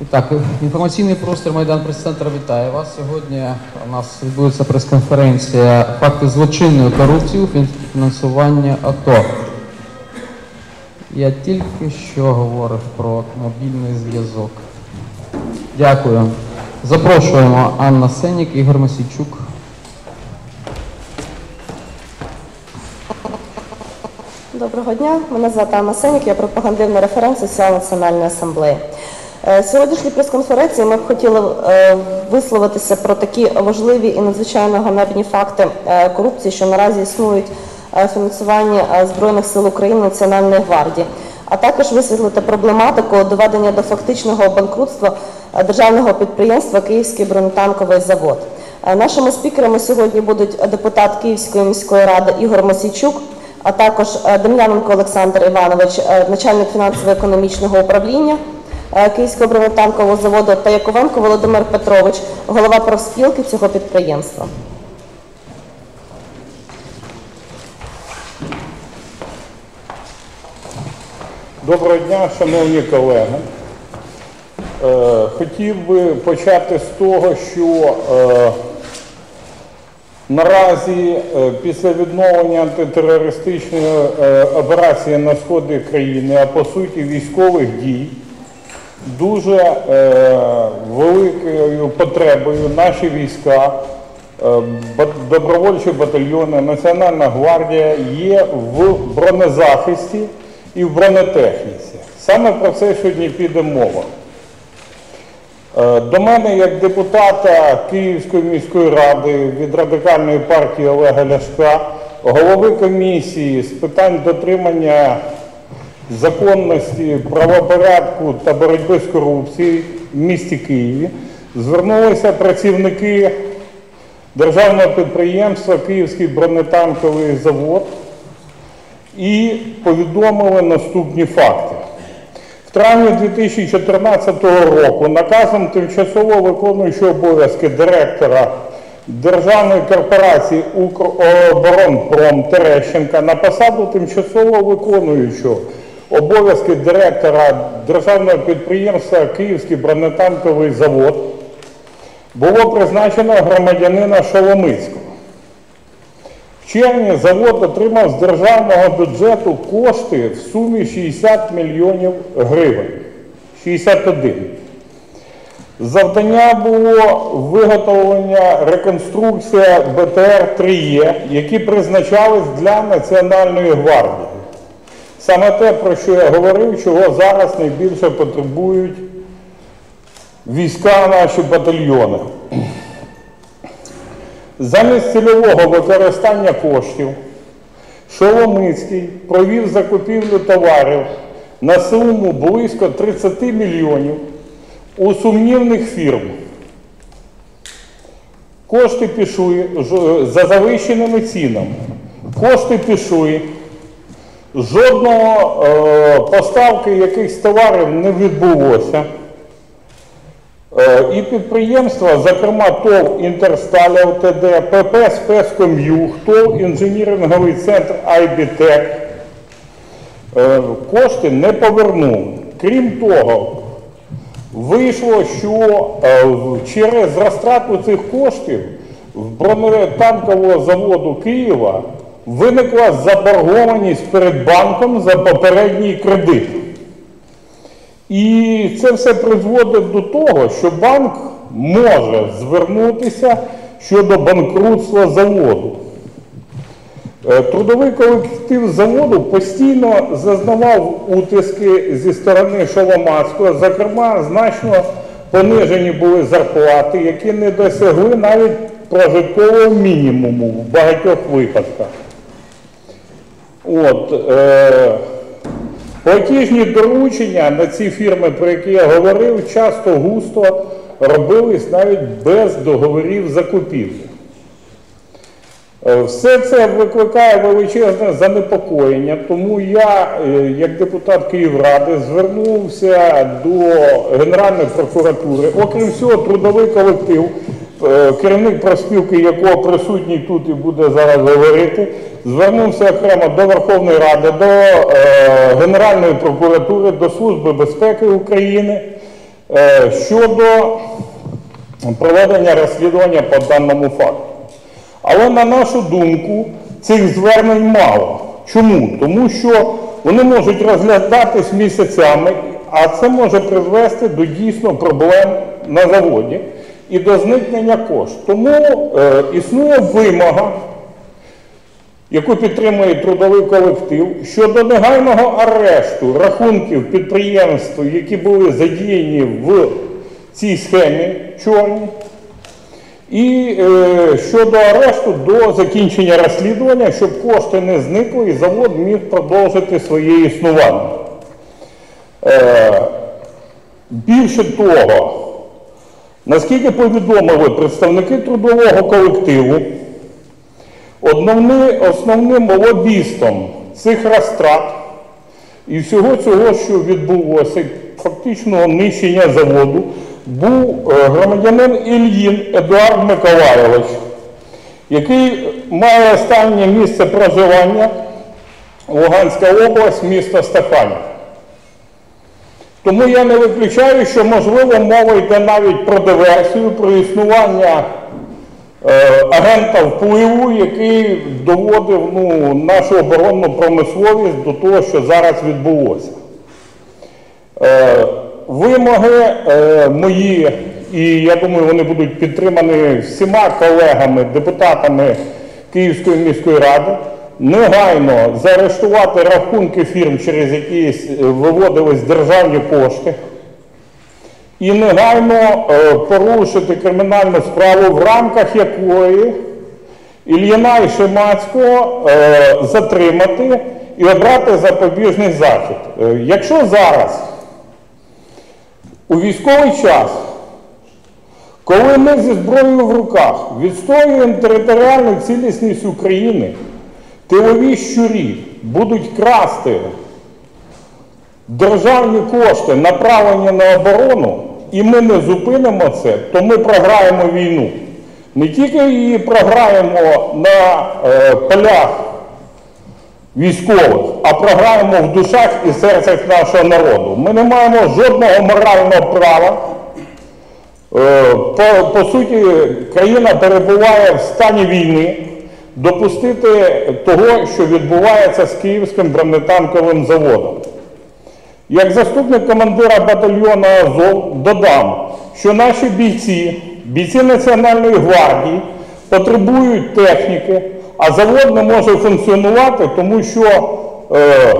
І Так, інформаційний простір Майдан Прес-центр вітає вас. Сьогодні у нас відбудеться прес-конференція факти злочинної корупції у фінансуванні АТО. Я тільки що говорив про мобільний зв'язок. Дякую. Запрошуємо Анна Сенік, Ігор Масійчук. Доброго дня, мене звати Анна Сенік, я пропагандивний референт Соціально-національної асамблеї. Е, Сьогоднішній прес-конференції ми б хотіли е, висловитися про такі важливі і надзвичайно ганебні факти е, корупції, що наразі існують е, Збройних сил України Національної гвардії, а також висвітлити проблематику доведення до фактичного банкрутства державного підприємства Київський бронетанковий завод. Нашими спікерами сьогодні будуть депутат Київської міської ради Ігор Мосійчук, а також Дем'яненко Олександр Іванович, начальник фінансово-економічного управління Київського бронетанкового заводу та Яковенко Володимир Петрович, голова профспілки цього підприємства. Доброго дня, шановні колеги. Е, Хотів би почати з того, що е, наразі е, після відновлення антитерористичної е, операції на сході країни, а по суті військових дій, дуже е, великою потребою наші війська, е, добровольчі батальйони, Національна гвардія є в бронезахисті і в бронетехніці. Саме про це сьогодні піде мова. Е, До мене, як депутата Київської міської ради від радикальної партії Олега Ляшка, голови комісії з питань дотримання законності, правопорядку та боротьби з корупцією в місті Києві звернулися працівники державного підприємства Київський бронетанковий завод і повідомили наступні факти. В травні 2014 року наказом тимчасово виконуючого обов'язки директора Державної корпорації «Укроборонпром» Терещенка на посаду тимчасово виконуючого обов'язки директора державного підприємства Київський бронетанковий завод було призначено громадянина Шоломицького. В червні завод отримав з державного бюджету кошти в сумі 60 мільйонів гривень. 61. Завдання було виготовлення реконструкція БТР-3Е, які призначались для Національної гвардії. Саме те, про що я говорив, чого зараз найбільше потребують війська наші батальйони. Замість цільового використання коштів Шоломицький провів закупівлю товарів на суму близько 30 мільйонів у сумнівних фірм. Кошти пішли за завищеними цінами. Кошти пішли. Жодного е, поставки якихось товарів не відбулося. Е, І підприємства, зокрема ТОВ «Інтерсталь ЛТД», ПП «Спецком'юг», ТОВ «Інженіринговий центр «Айбітек» е, кошти не повернули. Крім того, вийшло, що е, через розтрату цих коштів в бронетанкового заводу Києва виникла заборгованість перед банком за попередній кредит. І це все призводить до того, що банк може звернутися щодо банкрутства заводу. Е, Трудовий колектив заводу постійно зазнавав утиски зі сторони Шоломацького, зокрема, значно понижені були зарплати, які не досягли навіть прожиткового мінімуму в багатьох випадках. От, е, Платіжні доручення на ці фірми, про які я говорив, часто густо робились навіть без договорів закупівлі. Е, Все це викликає величезне занепокоєння, тому я, е, як депутат Київради, звернувся до Генеральної прокуратури. Окрім всього, трудовий колектив, керівник профспілки, якого присутній тут і буде зараз говорити, звернувся окремо до Верховної Ради, до е, Генеральної прокуратури, до Служби безпеки України е, щодо проведення розслідування по даному факту. Але на нашу думку, цих звернень мало. Чому? Тому що вони можуть розглядатись місяцями, а це може призвести до дійсно проблем на заводі і до зникнення коштів. Тому е, існує вимога, яку підтримує трудовий колектив, щодо негайного арешту рахунків підприємств, які були задіяні в цій схемі чорній, і е, щодо арешту до закінчення розслідування, щоб кошти не зникли і завод міг продовжити своє існування. Е, більше того, наскільки повідомили представники трудового колективу, Основни, основним лобістом цих розтрат і всього цього, що відбулося, фактичного нищення заводу, був е, громадянин Ільїн Едуард Миколайович, який має останнє місце проживання Луганська область, місто Степанів. Тому я не виключаю, що можливо мова йде навіть про диверсію, про існування е, агента впливу, який доводив ну, нашу оборонну промисловість до того, що зараз відбулося. Е, вимоги е, мої, і я думаю, вони будуть підтримані всіма колегами, депутатами Київської міської ради, негайно заарештувати рахунки фірм, через які е, виводились державні кошти і негайно е, порушити кримінальну справу, в рамках якої Ільїна і Шимацького е, затримати і обрати запобіжний захід. Якщо зараз у військовий час, коли ми зі зброєю в руках відстоюємо територіальну цілісність України, тилові щурі будуть красти державні кошти направлені на оборону, і ми не зупинимо це, то ми програємо війну. Не тільки її програємо на е, полях військових, а програємо в душах і серцях нашого народу. Ми не маємо жодного морального права. Е, по, по суті, країна перебуває в стані війни, допустити того, що відбувається з Київським бронетанковим заводом. Як заступник командира батальйону Азов додам, що наші бійці, бійці Національної гвардії, потребують техніки, а завод не може функціонувати, тому що е,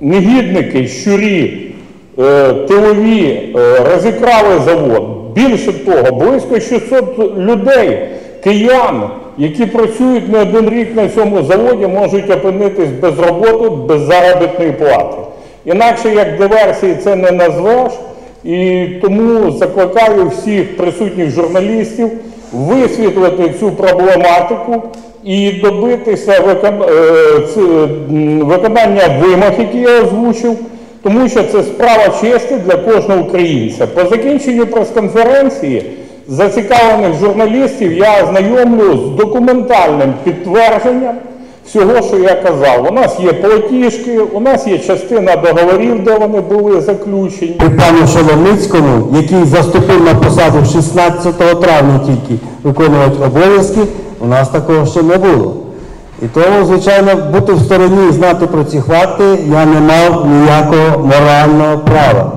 негідники, щурі, е, тилові е, розікрали завод. Більше того, близько 600 людей, киян, які працюють не один рік на цьому заводі, можуть опинитись без роботи, без заробітної плати. Інакше як диверсії це не назвеш, і тому закликаю всіх присутніх журналістів висвітлити цю проблематику і добитися е, виконання вимог, які я озвучив, тому що це справа честі для кожного українця. По закінченню прес-конференції зацікавлених журналістів я ознайомлю з документальним підтвердженням всього, що я казав. У нас є платіжки, у нас є частина договорів, де вони були заключені. При пану Шоломицькому, який заступив на посаду 16 травня тільки виконувати обов'язки, у нас такого ще не було. І тому, звичайно, бути в стороні і знати про ці факти я не мав ніякого морального права.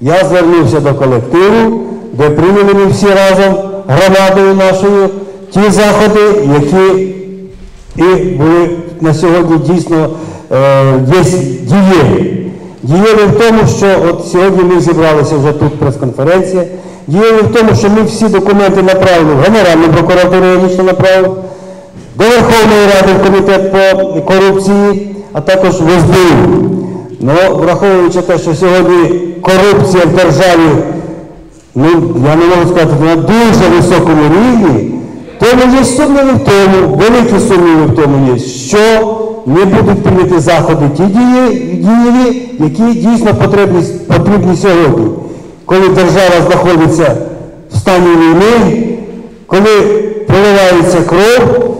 Я звернувся до колективу, де прийняли ми всі разом громадою нашою ті заходи, які і були на сьогодні дійсно е, дієві. Дієві в тому, що от сьогодні ми зібралися вже тут прес-конференція. Дієві в тому, що ми всі документи направили в Генеральну прокуратуру, я лично направив, до Верховної Ради в комітет по корупції, а також в СБУ. Ну, враховуючи те, що сьогодні корупція в державі ну, я не можу сказати, на дуже високому рівні, тому є сумніви в тому, великі сумніви в тому є, що не будуть прийняті заходи ті дії- які дійсно потрібні, потрібні сьогодні. Коли держава знаходиться в стані війни, коли проливається кров,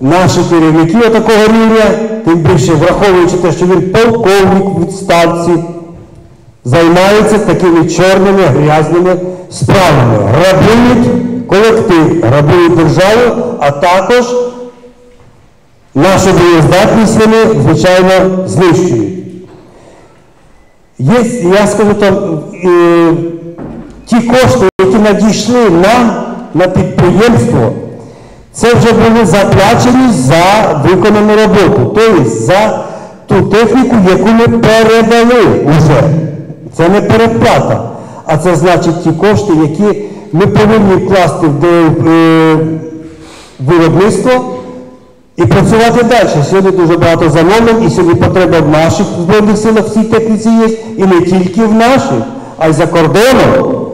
наші керівники такого рівня, тим більше враховуючи те, що він полковник в відставці, займаються такими чорними грязними справами. Грабують колектив, грабують державу, а також нашу боєздатність вони, звичайно, знищують. Є, я скажу там, е, ті кошти, які надійшли нам на підприємство, це вже були заплачені за виконану роботу, тобто за ту техніку, яку ми передали вже. Це не передплата, а це значить ті кошти, які ми повинні вкласти в е, виробництво і працювати далі. Сьогодні дуже багато замовлень, і сьогодні потреба в наших Збройних силах в цій техніці є, і не тільки в наших, а й за кордоном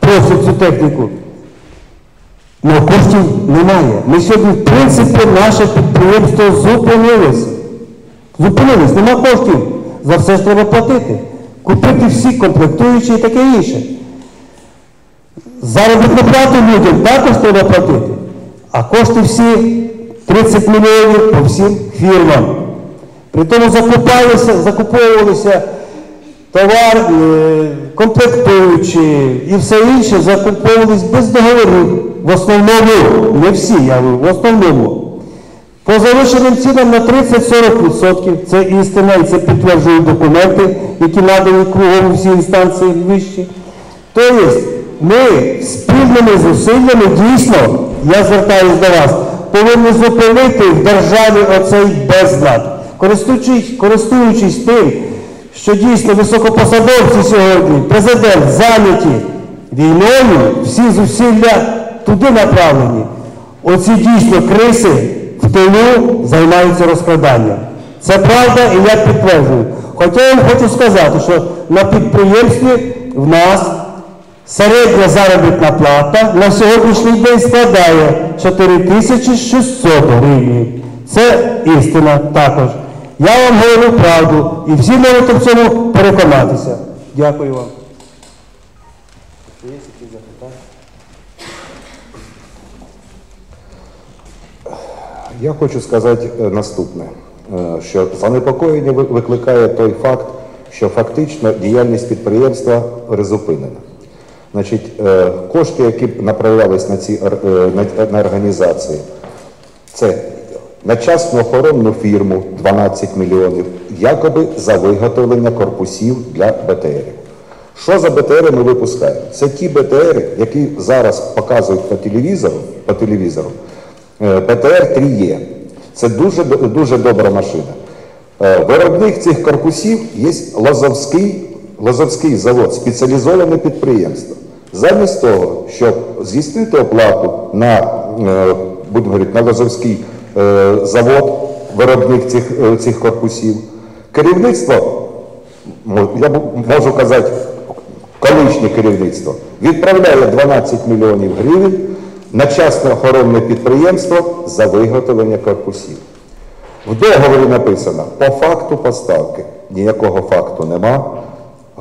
просять цю техніку. Ну, коштів немає. Ми сьогодні, в принципі, наше підприємство зупинилось. Зупинилось, нема коштів. За все ж треба платити. Купити всі комплектуючі і таке інше. Заробітну плату людям також треба платити. А кошти всі 30 мільйонів по всім фірмам. При тому закуповувалися товар, е, комплектуючі і все інше закуповувались без договорів. В основному, не всі, я говорю, в основному. По завищеним цінам на 30-40%. Це істина і це підтверджують документи, які надані кругом всі інстанції вищі. Тобто ми спільними зусиллями дійсно, я звертаюся до вас, повинні зупинити в державі оцей безлад. Користуючись, користуючись тим, що дійсно високопосадовці сьогодні, президент зайняті війною, всі зусилля туди направлені. Оці дійсно криси в тилу займаються розкраданням. Це правда, і я підтверджую. Хоча я вам хочу сказати, що на підприємстві в нас середня заробітна плата на сьогоднішній день складає 4600 гривень. Це істина також. Я вам говорю правду, і всі можете в цьому переконатися. Дякую вам. Я хочу сказати е, наступне, е, що занепокоєння викликає той факт, що фактично діяльність підприємства призупинена. Значить, е, кошти, які направлялись на ці на, організації, це на частну охоронну фірму 12 мільйонів, якоби за виготовлення корпусів для БТРів. Що за БТРи ми випускаємо? Це ті БТРи, які зараз показують по телевізору, по телевізору е, БТР 3Е. Це дуже, дуже добра машина. Е, Виробник цих корпусів є Лозовський, Лозовський завод, спеціалізоване підприємство. Замість того, щоб здійснити оплату на, е, будемо говорити, на Лозовський е, завод, виробник цих, е, цих корпусів, керівництво я можу казати, колишнє керівництво відправляє 12 мільйонів гривень на частне охоронне підприємство за виготовлення корпусів. В договорі написано по факту поставки. Ніякого факту нема.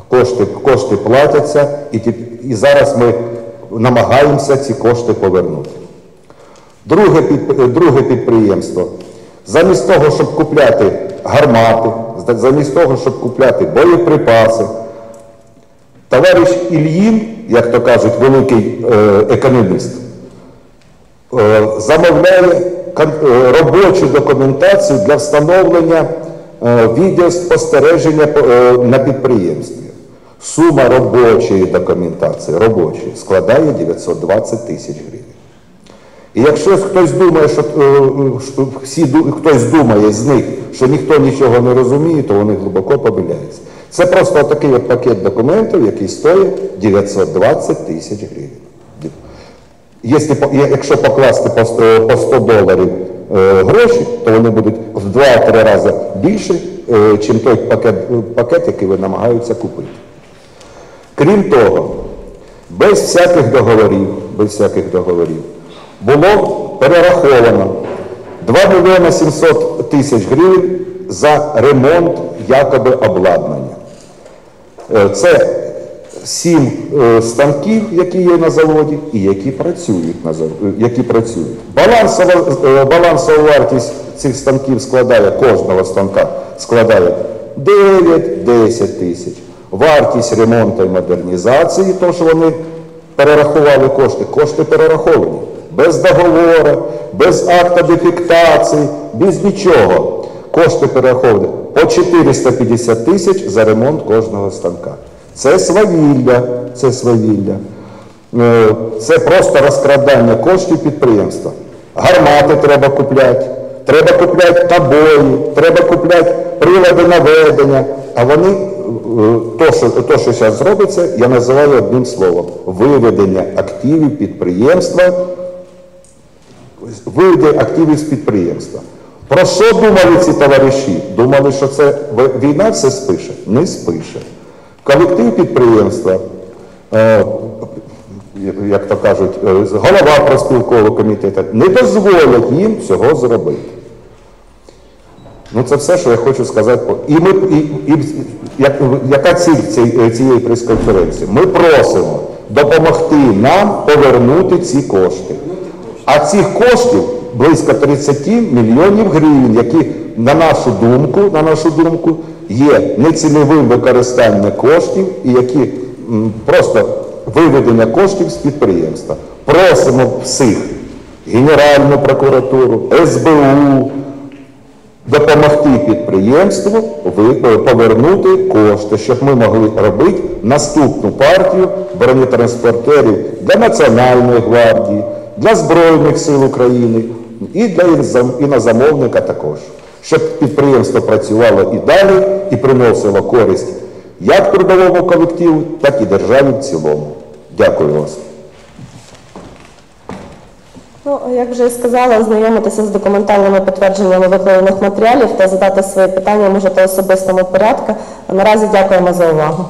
Кошти, кошти платяться, і, і зараз ми намагаємося ці кошти повернути. Друге, під, друге підприємство. Замість того, щоб купляти гармати, замість того, щоб купляти боєприпаси, товариш Ільїн, як то кажуть, великий е, економіст, замовляє е, робочу документацію для встановлення е, відеоспостереження е, на підприємстві. Сума робочої документації робочої складає 920 тисяч гривень. І якщо хтось думає, що, е, е, що всі хтось думає з них, що ніхто нічого не розуміє, то вони глибоко помиляються. Це просто такий от пакет документів, який стоїть 920 тисяч гривень. Якщо, покласти по 100, доларів е, гроші, то вони будуть в 2-3 рази більше, е, чим той пакет, пакет, який ви намагаються купити. Крім того, без всяких договорів, без всяких договорів, було перераховано 2 мільйони 700 тисяч гривень за ремонт якоби обладнання. Е, Це сім е, станків, які є на заводі, і які працюють на заводі, які працюють. Балансова, е, балансова вартість цих станків складає кожного станка складає 9-10 тисяч. Вартість ремонту і модернізації, то що вони перерахували кошти, кошти перераховані. Без договору, без акта дефектації, без нічого. Кошти перераховані по 450 тисяч за ремонт кожного станка. Це свавілля, це свавілля. Е, Це просто розкрадання коштів підприємства. Гармати треба купляти, треба купляти набої, треба купляти прилади наведення. А вони, е, то, що, то, що зараз робиться, я називаю одним словом: виведення активів підприємства, виведення активів з підприємства. Про що думали ці товариші? Думали, що це війна все спише? Не спише. Колектив підприємства е, як то кажуть, е, голова проспілкового комітету, не дозволять їм цього зробити. Ну, це все, що я хочу сказати. І ми, і, і, як, яка ціль цієї, цієї прес-конференції? Ми просимо допомогти нам повернути ці кошти. А цих коштів близько 30 мільйонів гривень, які, на нашу думку, на нашу думку, є нецільовим використанням коштів і які просто виведення коштів з підприємства. Просимо всіх Генеральну прокуратуру, СБУ, допомогти підприємству е, повернути кошти, щоб ми могли робити наступну партію бронетранспортерів для Національної гвардії, для Збройних сил України і для інозам- інозамовника також. Щоб підприємство працювало і далі і приносило користь як трудовому колективу, так і державі в цілому. Дякую вас. Ну, як вже і сказала, ознайомитися з документальними підтвердженнями викладених матеріалів та задати свої питання можете особистому порядку. Наразі дякуємо за увагу.